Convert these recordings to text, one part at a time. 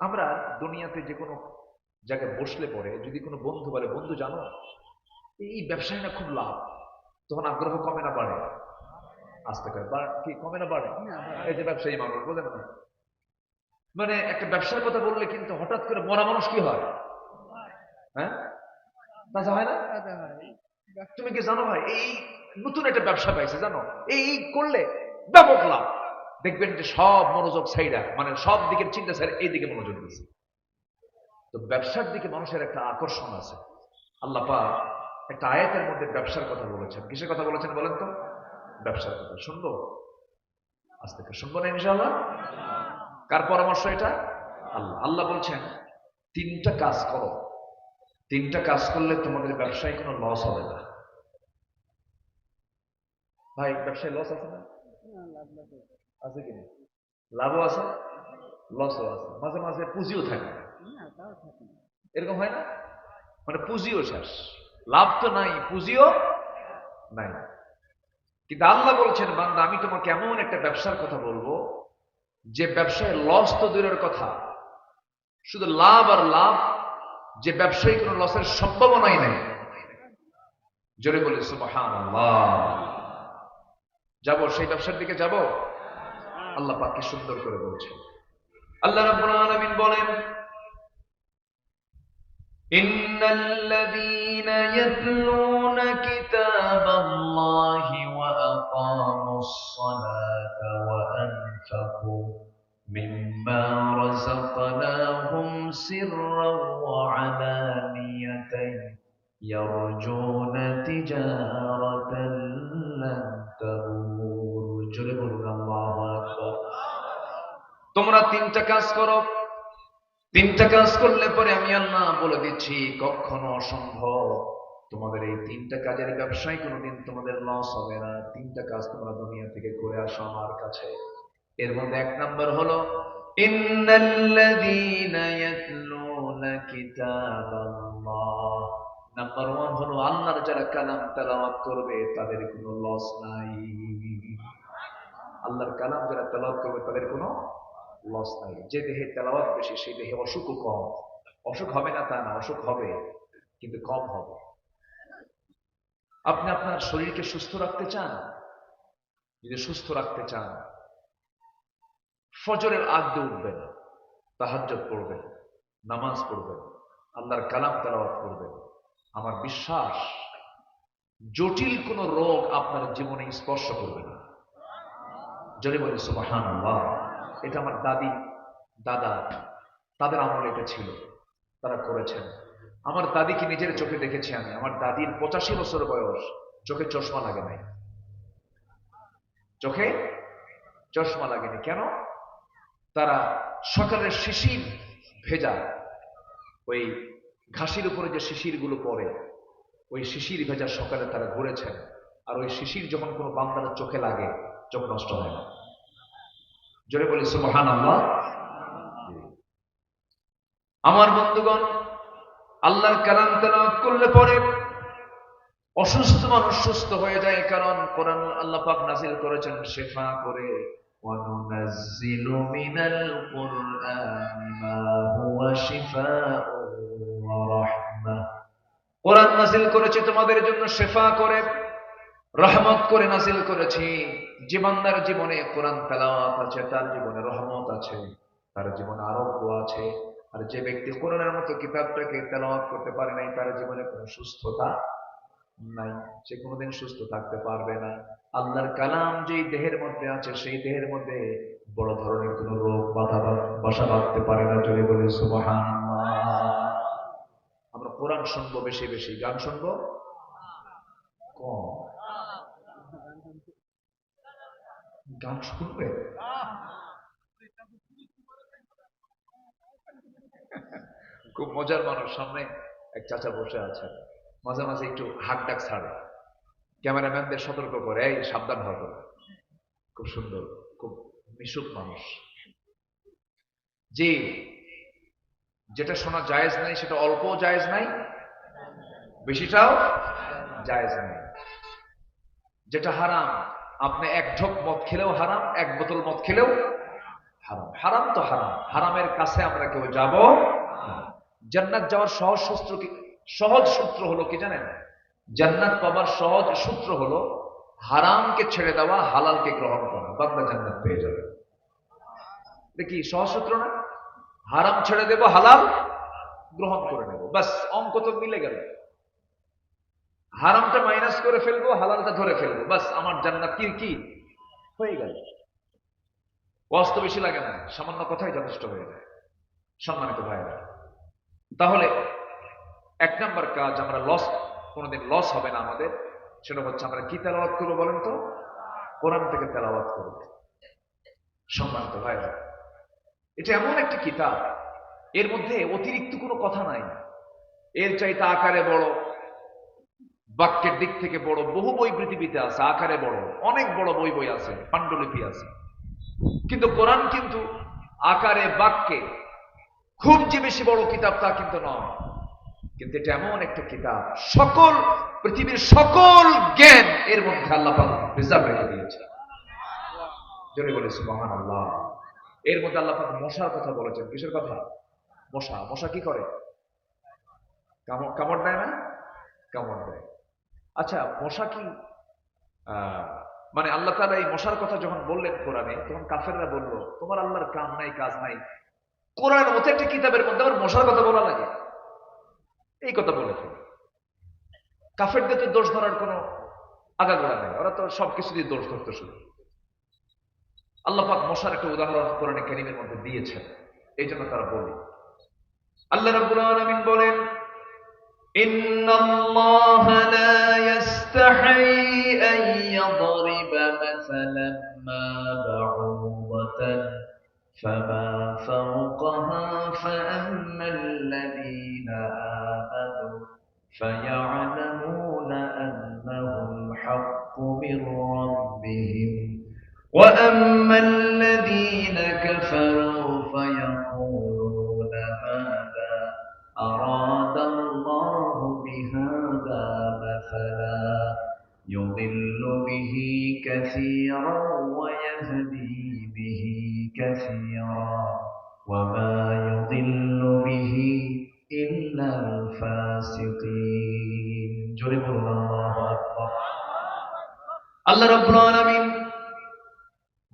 আমরা দুনিয়াতে যে কোনো জায়গায় বসলে পরে যদি কোনো বন্ধু বলে বন্ধু জানো এই ব্যবসায় না খুব লাভ। তখন আগ্রহ কমে না বাড়ে। আসতে করে বা কি কমে না বাড়ে? এই যে ব্যবসায়ী মানুষ বোঝেন না। মানে একটা ব্যবসার কথা বললে কিন্তু হঠাৎ করে মরা মানুষ কি হয়? হ্যাঁ? তাজা হয় না? তুমি কি জানো ভাই এই নতুন একটা ব্যবসা পাইছে জানো? এই করলে ব্যাপক লাভ। দেখবেন যে সব মনোযোগ সাইডা মানে সব দিকের চিন্তা সাইড এই দিকে মনোযোগ দিচ্ছে তো ব্যবসার দিকে মানুষের একটা আকর্ষণ আছে। আল্লাহ একটা আয়াতের মধ্যে ব্যবসার কথা বলেছেন। কিসের কথা বলেছেন বলেন তো? ব্যবসার কথা। শুনব? আজ থেকে শুনব না ইনশাআল্লাহ? কার পরামর্শ এটা? আল্লাহ। আল্লাহ বলছেন, তিনটা কাজ করো। তিনটা কাজ করলে তোমাদের ব্যবসায় কোনো লস হবে না। ভাই, ব্যবসায় লস আছে না? আছে কি না লাভও আছে লসও আছে। মাঝে মাঝে পুঁজিও থাকে এরকম হয় না? মানে পুঁজিও শেষ। লাভ তো নাই পুঁজিও নাই। কিন্তু আল্লাহ বলছেন বান্দা আমি তোমাকে এমন একটা ব্যবসার কথা বলব যে ব্যবসায় লস তো দূরের কথা শুধু লাভ আর লাভ যে ব্যবসায়ী কোনো লসের সম্ভাবনাই নেই। জোরে বলি সুবহান যাব সেই ব্যবসার দিকে যাব। আল্লাহ পাককে সুন্দর করে বলছেন আল্লাহ রাব্বুল আলামিন বলেন إن الذين يتلون كتاب الله وأقاموا الصلاة وأنفقوا مما رزقناهم سرا وعلانية يرجون تجارة তোমরা তিনটা কাজ করো। তিনটা কাজ করলে পরে আমি আল্লাহ বলে দিচ্ছি, কখনো অসম্ভব। তোমাদের এই তিনটা কাজের ব্যবসায় কোনোদিন তোমাদের লস হবে না। তিনটা কাজ তোমরা দুনিয়া থেকে করে আসো আমার কাছে। এর মধ্যে এক নাম্বার হলো নাম্বার ওয়ান হলো, আল্লাহর যারা কালাম তেলাওয়াত করবে, তাদের কোনো লস নাই। আল্লাহর কালাম যারা তেলাওয়াত করবে, তাদের কোনো লস নাই। যে দেহে তেলাওয়াত বেশি, সেই দেহে অসুখও কম। অসুখ হবে না তা না, অসুখ হবে, কিন্তু কম হবে। আপনি আপনার শরীরকে সুস্থ রাখতে চান? যদি সুস্থ রাখতে চান, ফজরের আগ উঠবেন তাহাজ্জত পড়বেন, নামাজ পড়বেন, আল্লাহর কালাম তেলাওয়াত করবেন। আমার বিশ্বাস, জটিল কোন রোগ আপনার জীবনে স্পর্শ করবে না। যদি বলি সুবাহান আল্লাহ এটা আমার দাদি, দাদা, তাদের আমলে এটা ছিল, তারা করেছেন। আমার দাদিকে নিজের চোখে দেখেছি আমি। আমার দাদির পঁচাশি বছর বয়স, চোখে চশমা লাগে নাই। চোখে চশমা লাগেনি। কেন? তারা সকালের শিশির ভেজা, ওই ঘাসির উপরে যে শিশিরগুলো পড়ে, ওই শিশির ভেজা সকালে তারা ঘুরেছেন। আর ওই শিশির যখন কোনো বান্দার চোখে লাগে, চোখ নষ্ট হয় না। জোরে বলি সুবাহান আল্লাহ আমার বন্ধুগণ, আল্লাহর কালাম তেলাওয়াত করলে পরে অসুস্থ মানুষ সুস্থ হয়ে যায়, কারণ কোরআন আল্লাহ পাক নাজিল করেছেন, শেফা করে وننزل من القرآن ما هو شفاء ورحمة কোরআন নাজিল করেছে তোমাদের জন্য শেফা করে রহমত করে নাজিল করেছি। জীবনদার জীবনে কোরআন তেলাওয়াত আছে, তার জীবনে রহমত আছে, তার জীবনে আরোগ্য আছে। আর যে ব্যক্তি কোরআনের মতো কিতাবটাকে তেলাওয়াত করতে পারে নাই, তার জীবনে কোনো সুস্থতা নাই। সে কোনোদিন সুস্থ থাকতে পারবে না। আল্লাহর কালাম যেই দেহের মধ্যে আছে, সেই দেহের মধ্যে বড় ধরনের কোনো রোগ বাধা বাসা বাঁধতে পারে না যদি বলে সুবহান আমরা কোরআন শুনব বেশি বেশি, গান শুনব কম গান শুনবে? খুব মজার মানুষ সামনে এক চাচা বসে আছেন। মাঝে মাঝে একটু হাক ডাক ছাড়ে। ক্যামেরাম্যানদের সতর্ক করে এই সাবধান হবে খুব সুন্দর খুব মিশুক মানুষ। যে যেটা শোনা জায়েজ নাই সেটা অল্প জায়েজ নাই বেশিটাও জায়েজ নাই। যেটা হারাম আপনি এক ঢোক মদ খেলেও হারাম, এক বোতল মদ খেলেও হারাম। হারাম তো হারাম। হারামের কাছে আমরা কেউ যাব জান্নাত যাওয়ার সহজ সূত্র কি সহজ সূত্র হলো কি জানেন? জান্নাত পাবার সহজ সূত্র হলো হারামকে ছেড়ে দেওয়া, হালালকে গ্রহণ করা। বান্দা জান্নাত পেয়ে যাবে। দেখি সহজ সূত্র না? হারাম ছেড়ে দেব, হালাল গ্রহণ করে নেব। ব্যাস, অঙ্ক তো মিলে গেল। হারামটা মাইনাস করে ফেলব, হালালটা ধরে ফেলব। ব্যাস আমার জান্নাত কি কি? হয়ে গেল। কষ্ট বেশি লাগে না, সামান্য কথাই যথেষ্ট হয়ে যায়, সম্মানিত ভাইরা তাহলে, এক নম্বর কাজ আমরা লস কোনোদিন লস হবে না আমাদের, সেটা হচ্ছে আমরা কি তেলাওয়াত করব বলেন তো? কোরআন থেকে তেলাওয়াত করব। সম্মানিত ভাইরা এটা এমন একটা কিতাব, এর মধ্যে অতিরিক্ত কোনো কথা নাই। এর চাইতে আকারে বড় বাক্যের দিক থেকে বড় বহু বই পৃথিবীতে আছে, আকারে বড়। অনেক বড় বই বই আছে, পাণ্ডুলিপি আছে। কিন্তু কোরআন কিন্তু আকারে, বাক্যে খুব যে বেশি বড় কিতাব তা কিন্তু নয়। কিন্তু এটা এমন একটা কিতাব, সকল পৃথিবীর সকল জ্ঞান এর মধ্যে আল্লাহ রিজার্ভ রেখে দিয়েছে জোরে বলে সুবহান আল্লাহ এর মধ্যে আল্লাহ মশার কথা বলেছেন। কিসের কথা? মশা। মশা কি করে? কামড় কামড় দেয় না? কামড় দেয়। আচ্ছা মশা কি মানে আল্লাহ তালা এই মশার কথা যখন বললেন কোরআনে, তখন কাফেররা বলল, তোমার আল্লাহর কাম নাই, কাজ নাই। কোরআন মতো একটা কিতাবের মধ্যে আমার মশার কথা বলা লাগে। এই কথা বলেছে। কাফেরদের তো দোষ ধরার কোনো আগাগোড়া নেই। ওরা তো সবকিছু দিয়ে দোষ ধরতে শুরু আল্লাপাক মশার একটা উদাহরণ কোরআনে কারিমের মধ্যে দিয়েছেন। এই জন্য তারা বলি। আল্লাহ রাবুল আলমিন বলেন, ইন্নাল্লাহ লা مثلا ما بعوضة فما فوقها فأما الذين آمنوا فيعلمون أنه الحق من ربهم. وأما الفاسقين جرب الله أكبر আল্লাহ রাব্বুল আলামিন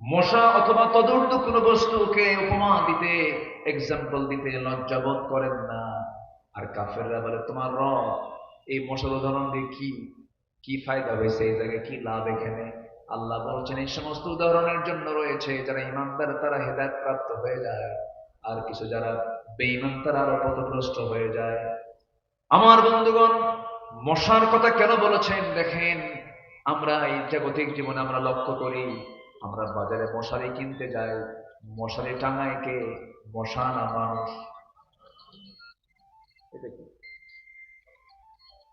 মশা অথবা তদূর্ত কোনো বস্তুকে উপমা দিতে এক্সাম্পল দিতে লজ্জাবোধ করেন না আর কাফেররা বলে তোমার রব এই মশার উদাহরণ দিয়ে কি কি ফায়দা হয়েছে এই জায়গায় কি লাভ এখানে আল্লাহ বলছেন এই সমস্ত উদাহরণের জন্য রয়েছে যারা ইমানদার তারা হেদায়ত প্রাপ্ত হয়ে যায় আর কিছু যারা বেঈমান তারা আরো পথভ্রষ্ট হয়ে যায় আমার বন্ধুগণ, মশার কথা কেন বলেছেন দেখেন? আমরা এই জাগতিক জীবনে আমরা লক্ষ্য করি, আমরা বাজারে মশারি কিনতে যাই, মশারি টাঙায় কে? মশা না মানুষ? এটা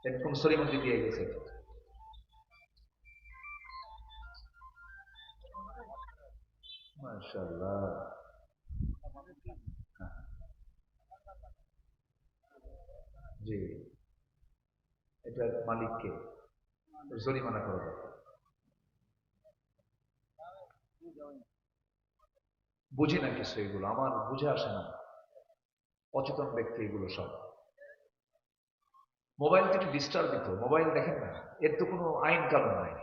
এরকম সরিমতি দিয়ে গেছে। মাশাআল্লাহ। জি। এটার মালিককে জরিমানা করা দরকার বুঝি না কিছু এগুলো, আমার বুঝে আসে না। অচেতন ব্যক্তি এগুলো সব। মোবাইল তো একটু ডিস্টার্ব দিত, মোবাইল দেখেন না, এর তো কোনো আইন কানুন নাই।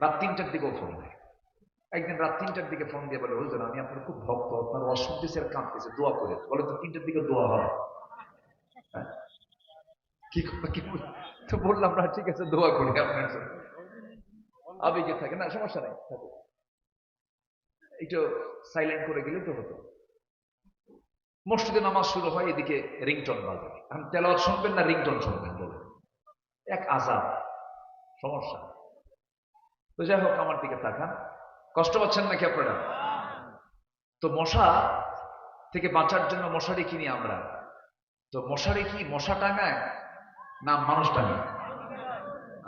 রাত তিনটার দিকেও ফোন দেয় একদিন রাত তিনটার দিকে ফোন দিয়ে বলে, হুজুর, আমি আপনার খুব ভক্ত, আপনার অসুবিধে আর কাঁদতেছে, দোয়া করে বলে, তো তিনটার দিকে দোয়া হ্যাঁ? তো বললাম, না, ঠিক আছে, দোয়া করি আপনার আবেগে থাকে, না, সমস্যা। একটু সাইলেন্ট করে গেলে তো হতো। মসজিদে নামাজ শুরু হয়, এদিকে রিংটন বাজে এখন তেলাওয়াত শুনবেন না, রিংটন শুনবেন বলে এক আজাব, সমস্যা। তো যাই হোক, আমার দিকে তাকান। কষ্ট পাচ্ছেন নাকি আপনারা? তো মশা থেকে বাঁচার জন্য মশারি কিনি আমরা। তো মশারি কি? মশা টাঙায় না মানুষ টাঙায়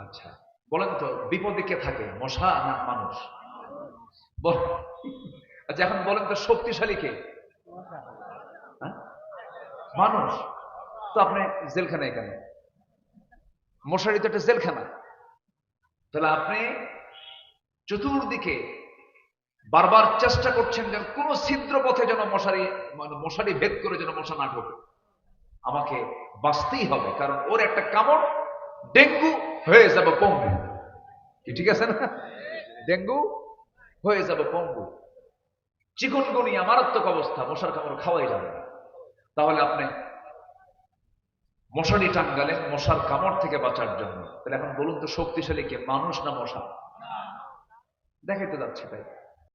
আচ্ছা বলেন তো, বিপদে কে থাকে? মশা না মানুষ? আচ্ছা এখন বলেন তো, শক্তিশালী কে? হ্যাঁ? মানুষ। তো আপনি জেলখানায় এখানে মশারি তো একটা জেলখানা। তাহলে আপনি চতুর্দিকে বারবার চেষ্টা করছেন যেন কোন ছিদ্র পথে যেন মশারি মানে মশারি ভেদ করে যেন মশা না ঢোকে। আমাকে বাঁচতেই হবে, কারণ ওর একটা কামড় ডেঙ্গু হয়ে যাবে পঙ্গু। ঠিক আছে না? ডেঙ্গু হয়ে যাবে পঙ্গু। চিকনগুনিয়া মারাত্মক অবস্থা, মশার কামড় খাওয়াই যাবে তাহলে আপনি মশারি টাঙ্গালেন মশার কামড় থেকে বাঁচার জন্য। তাহলে এখন বলুন তো শক্তিশালী কে? মানুষ না মশা? দেখাইতে যাচ্ছে তাই